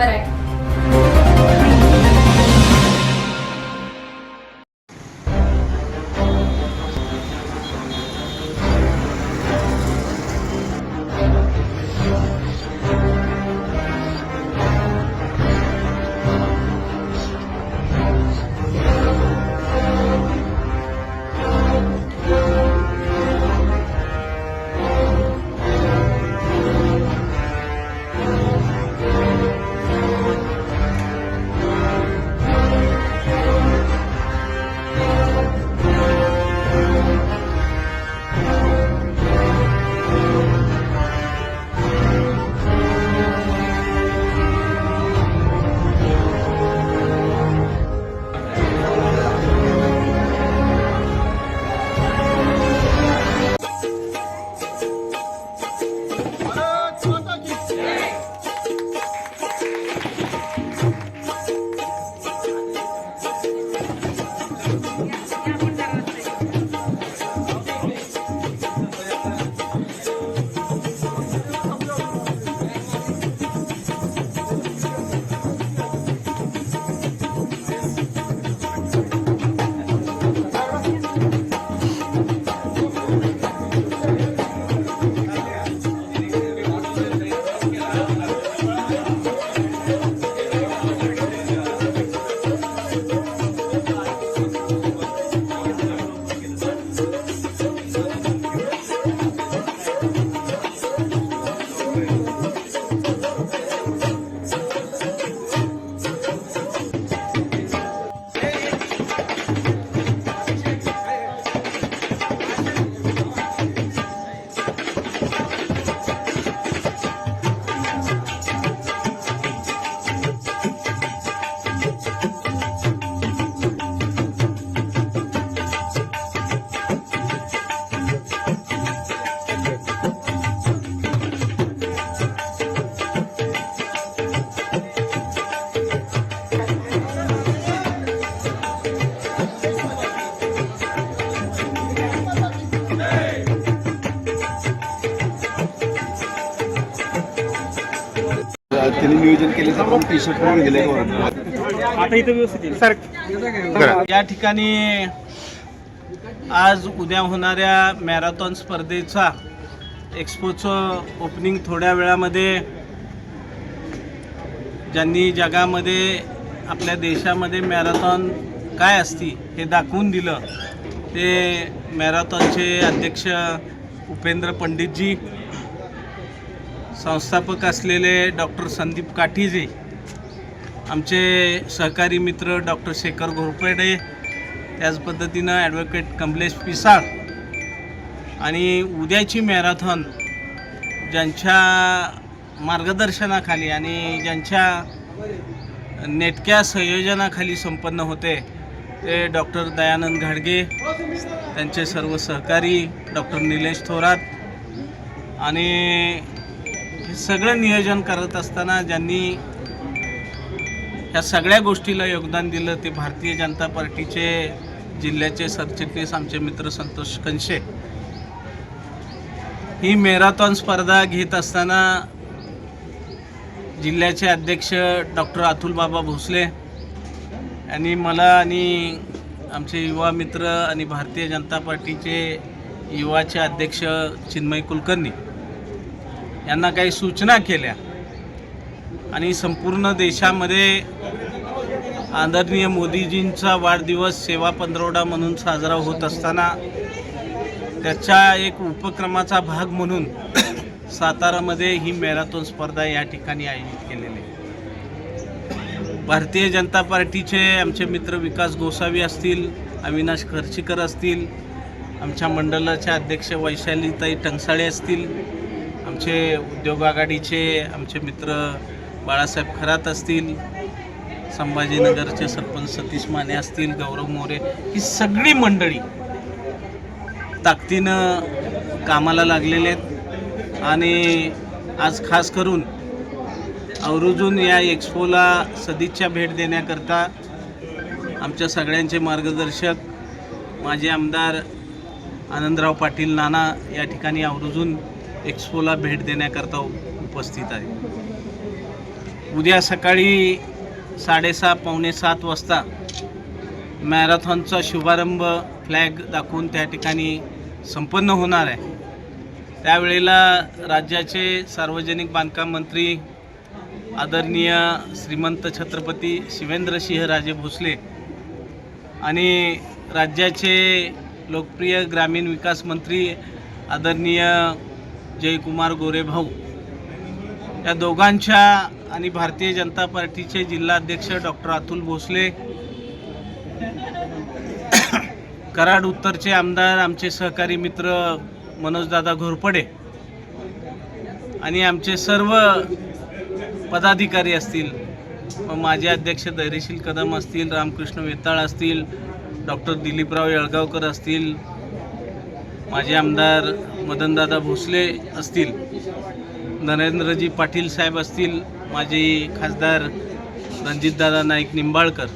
Channel जाणीव त्यांनी नियोजन केले तर टी शर्ट पण दिले आता इथं व्यवस्थित येईल. सर. या ठिकाणी आज उद्या होणाऱ्या मॅरेथॉन स्पर्धेचा एक्सपोचं ओपनिंग थोड्या वेळामध्ये ज्यांनी जगामध्ये आपल्या देशामध्ये मॅरेथॉन काय असती हे दाखवून दिलं. ते मॅरेथॉनचे अध्यक्ष उपेंद्र पंडितजी संस्थापक असलेले डॉक्टर संदीप काठीजे आमचे सहकारी मित्र डॉक्टर शेखर घोरपेडे त्याच पद्धतीनं ॲडव्होकेट कमलेश पिसाळ आणि उद्याची मॅरेथॉन ज्यांच्या मार्गदर्शनाखाली आणि ज्यांच्या नेटक्या संयोजनाखाली संपन्न होते ते डॉक्टर दयानंद घाडगे त्यांचे सर्व सहकारी डॉक्टर निलेश थोरात आणि हे सगळं नियोजन करत असताना ज्यांनी ह्या सगळ्या गोष्टीला योगदान दिलं ते भारतीय जनता पार्टीचे जिल्ह्याचे सरचिटणीस आमचे मित्र संतोष कंशे ही मॅरेथॉन स्पर्धा घेत असताना जिल्ह्याचे अध्यक्ष डॉक्टर अतुल बाबा भोसले यांनी मला आणि आमचे युवा मित्र आणि भारतीय जनता पार्टीचे युवाचे अध्यक्ष चिन्मय कुलकर्णी यांना काही सूचना केल्या. आणि संपूर्ण देशामध्ये आदरणीय मोदीजींचा वाढदिवस सेवा पंधरवडा म्हणून साजरा होत असताना त्याच्या एक उपक्रमाचा भाग म्हणून सातारामध्ये ही मॅरेथॉन स्पर्धा या ठिकाणी आयोजित केलेली आहे. भारतीय जनता पार्टीचे आमचे मित्र विकास गोसावी असतील अविनाश खर्चीकर असतील आमच्या मंडळाच्या अध्यक्ष वैशालीताई टंगसाळे असतील आमचे उद्योग आघाडीचे आमचे मित्र बाळासाहेब खरात असतील संभाजीनगरचे सरपंच सतीश माने असतील गौरव मोरे ही सगळी मंडळी ताकदीनं कामाला लागलेले आहेत. आणि आज खास करून आवर्जून या एक्सपोला सदिच्छा भेट देण्याकरता आमच्या सगळ्यांचे मार्गदर्शक माझे आमदार आनंदराव पाटील नाना या ठिकाणी आवर्जून एक्सपोला भेट देण्याकरता उपस्थित आहे. उद्या सकाळी साडेसहा पावणे सात वाजता मॅरेथॉनचा शुभारंभ फ्लॅग दाखवून त्या ठिकाणी संपन्न होणार आहे. त्यावेळेला राज्याचे सार्वजनिक बांधकाम मंत्री आदरणीय श्रीमंत छत्रपती शिवेंद्रसिंहराजे भोसले आणि राज्याचे लोकप्रिय ग्रामीण विकास मंत्री आदरणीय जयकुमार गोरेभाऊ या दोघांच्या आणि भारतीय जनता पार्टीचे जिल्हाध्यक्ष डॉक्टर अतुल भोसले कराड उत्तरचे आमदार आमचे सहकारी मित्र मनोजदादा घोरपडे आणि आमचे सर्व पदाधिकारी असतील मग माझे अध्यक्ष धैर्यशील कदम असतील रामकृष्ण वेताळ असतील डॉक्टर दिलीपराव येळगावकर असतील माझे आमदार मदनदादा भोसले असतील नरेंद्रजी पाटील साहेब असतील माझे खासदार रणजितदादा नाईक निंबाळकर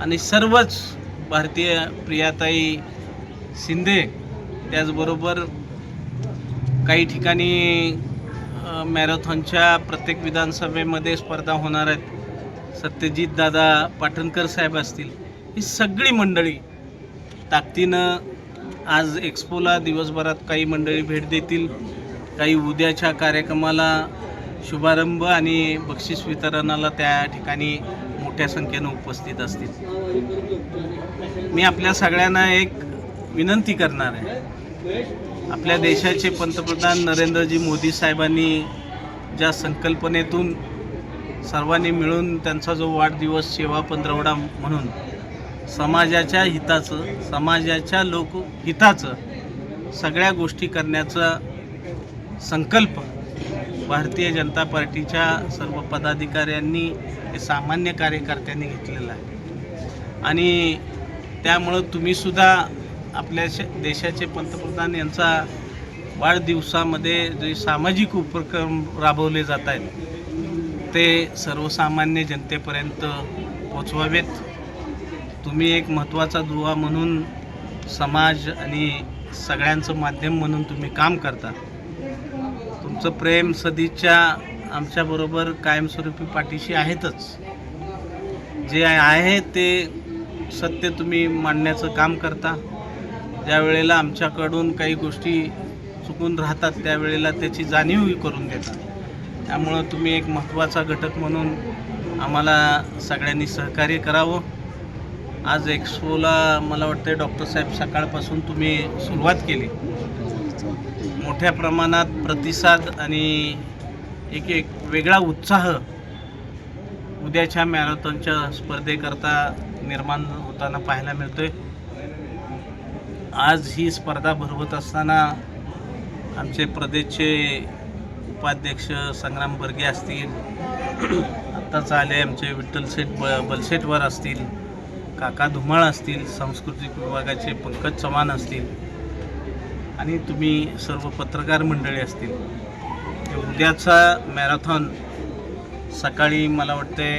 आणि सर्वच भारतीय प्रियाताई शिंदे त्याचबरोबर काही ठिकाणी मॅरेथॉनच्या प्रत्येक विधानसभेमध्ये स्पर्धा होणार आहेत. सत्यजित दादा पाटणकर साहेब असतील ही सगळी मंडळी ताकदीनं आज एक्सपोला दिवसभरात काही मंडळी भेट देतील. काही उद्याच्या कार्यक्रमाला शुभारंभ आणि बक्षीस वितरणाला त्या ठिकाणी मोठ्या संख्येनं उपस्थित असतील. मी आपल्या सगळ्यांना एक विनंती करणार आहे. आपल्या देशाचे पंतप्रधान नरेंद्रजी मोदी साहेबांनी ज्या संकल्पनेतून सर्वांनी मिळून त्यांचा जो वाढदिवस सेवा पंधरवडा म्हणून समाजाच्या हिताचं समाजाच्या लोकहिताचं सगळ्या गोष्टी करण्याचा संकल्प भारतीय जनता पार्टीच्या सर्व पदाधिकाऱ्यांनी हे सामान्य कार्यकर्त्यांनी घेतलेला आहे. आणि त्यामुळं तुम्हीसुद्धा आपल्या श- देशाचे पंतप्रधान यांचा वाढदिवसामध्ये जे सामाजिक उपक्रम राबवले जात आहेत ते सर्वसामान्य जनतेपर्यंत पोचवावेत. तुम्ही एक महत्त्वाचा दुवा म्हणून समाज आणि सगळ्यांचं माध्यम म्हणून तुम्ही काम करता. तुमचं प्रेम सदिच्छा आमच्याबरोबर कायमस्वरूपी पाठीशी आहेतच. जे आहे ते सत्य तुम्ही मांडण्याचं काम करता. ज्या वेळेला आमच्याकडून काही गोष्टी चुकून राहतात त्यावेळेला त्याची जाणीव करून देतात त्यामुळं तुम्ही एक महत्त्वाचा घटक म्हणून आम्हाला सगळ्यांनी सहकार्य करावं. आज एक्सपोला मला वाटतं डॉक्टर साहेब सकाळपासून तुम्ही सुरुवात केली. मोठ्या प्रमाणात प्रतिसाद आणि एक एक वेगळा उत्साह उद्याच्या मॅरेथॉनच्या स्पर्धेकरता निर्माण होताना पाहायला मिळतोय. आज ही स्पर्धा भरवत असताना आमचे प्रदेशचे उपाध्यक्ष संग्राम बर्गे असतील. आत्ताच आले आमचे विठ्ठलसेठ ब बलसेटवर असतील. काका धुमाळ असतील सांस्कृतिक विभागाचे पंकज चव्हाण असतील आणि तुम्ही सर्व पत्रकार मंडळी असतील उद्याचा मॅरेथॉन सकाळी मला वाटते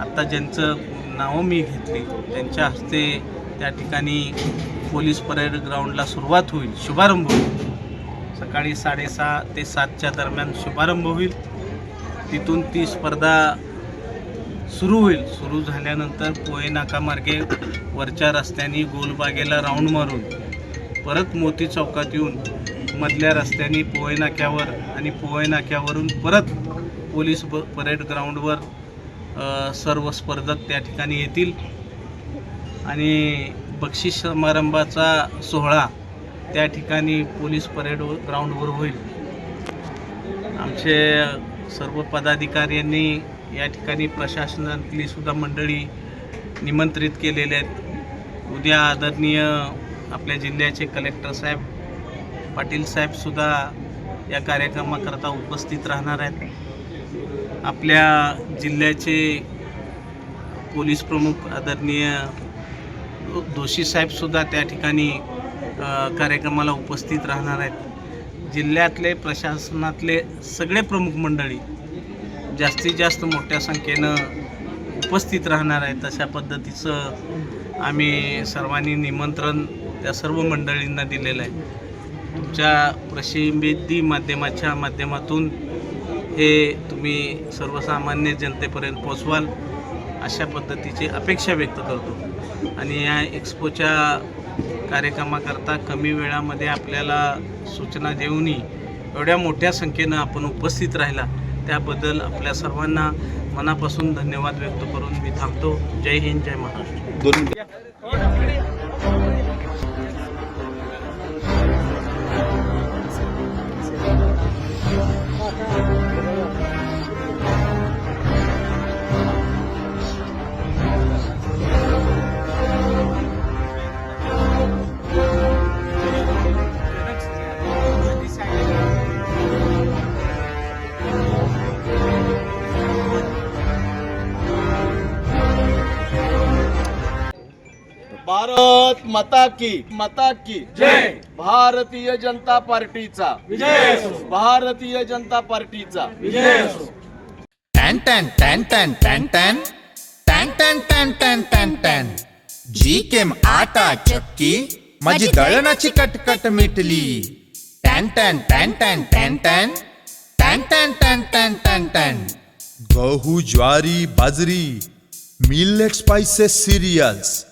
आत्ता ज्यांचं नावं मी घेतली त्यांच्या हस्ते त्या ठिकाणी पोलीस परेड ग्राउंडला सुरुवात होईल शुभारंभ होईल. सकाळी साडेसहा ते सातच्या दरम्यान शुभारंभ होईल. तिथून ती स्पर्धा सुरू होईल. सुरू झाल्यानंतर पोहे नाकामार्गे वरच्या रस्त्याने गोलबागेला राऊंड मारून परत मोती चौकात येऊन मधल्या रस्त्याने पोहे नाक्यावर आणि पोहे नाक्यावरून परत पोलीस ब परेड ग्राउंडवर सर्व स्पर्धक त्या ठिकाणी येतील. आणि बक्षीस समारंभाचा सोहळा त्या ठिकाणी पोलीस परेड ग्राउंडवर होईल. आमचे सर्व पदाधिकाऱ्यांनी या ठिकाणी प्रशासनातली सुद्धा मंडळी निमंत्रित केलेले आहेत. उद्या आदरणीय आपल्या जिल्ह्याचे कलेक्टर साहेब पाटील साहेबसुद्धा या कार्यक्रमाकरता उपस्थित राहणार आहेत. आपल्या जिल्ह्याचे पोलीस प्रमुख आदरणीय दोषी साहेबसुद्धा त्या ठिकाणी कार्यक्रमाला उपस्थित राहणार आहेत. जिल्ह्यातले प्रशासनातले सगळे प्रमुख मंडळी जास्तीत जास्त मोठ्या संख्येनं उपस्थित राहणार आहे तशा पद्धतीचं आम्ही सर्वांनी निमंत्रण त्या सर्व मंडळींना दिलेलं आहे. तुमच्या प्रसिद्धी माध्यमाच्या माध्यमातून हे तुम्ही सर्वसामान्य जनतेपर्यंत पोचवाल अशा पद्धतीची अपेक्षा व्यक्त करतो. आणि या एक्सपोच्या कार्यक्रमाकरता कमी वेळामध्ये आपल्याला सूचना देऊनही एवढ्या मोठ्या संख्येनं आपण उपस्थित राहिला. त्याबद्दल आपल्या सर्वांना मनापासून धन्यवाद व्यक्त करून मी थांबतो. जय हिंद जय महाराष्ट्र. भारत माता की माता की जय भारतीय जनता पार्टीचा विजय भारतीय जनता पार्टीचा विजय टॅन टॅन टॅन टॅन टॅन टॅन टॅन टॅन टॅन टॅन टॅन टॅन जी केम आटा चक्की माझी दळणाची कटकट मिटली टॅन टॅन टॅन टॅन टॅन टॅन टॅन टॅन टॅन टॅन टॅन टॅन गहू ज्वारी बाजरी millet spices cereals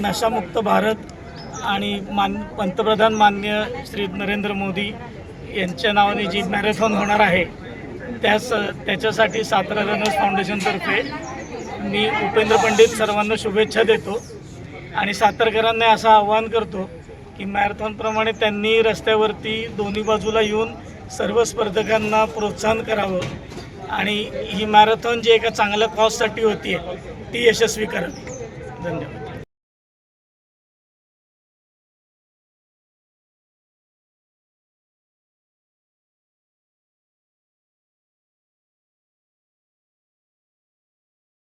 नशामुक्त भारत आणि मान पंतप्रधान मान्य श्री नरेंद्र मोदी यांच्या नावाने जी मॅरेथॉन होणार आहे त्यास त्याच्यासाठी सातारा रनर्स फाउंडेशनतर्फे मी उपेंद्र पंडित सर्वांना शुभेच्छा देतो आणि सातारकरांना असं आवाहन करतो की मॅरेथॉनप्रमाणे त्यांनी रस्त्यावरती दोन्ही बाजूला येऊन सर्व स्पर्धकांना प्रोत्साहन करावं आणि ही मॅरेथॉन जी एका चांगल्या कॉजसाठी होती ती यशस्वी करावी. धन्यवाद.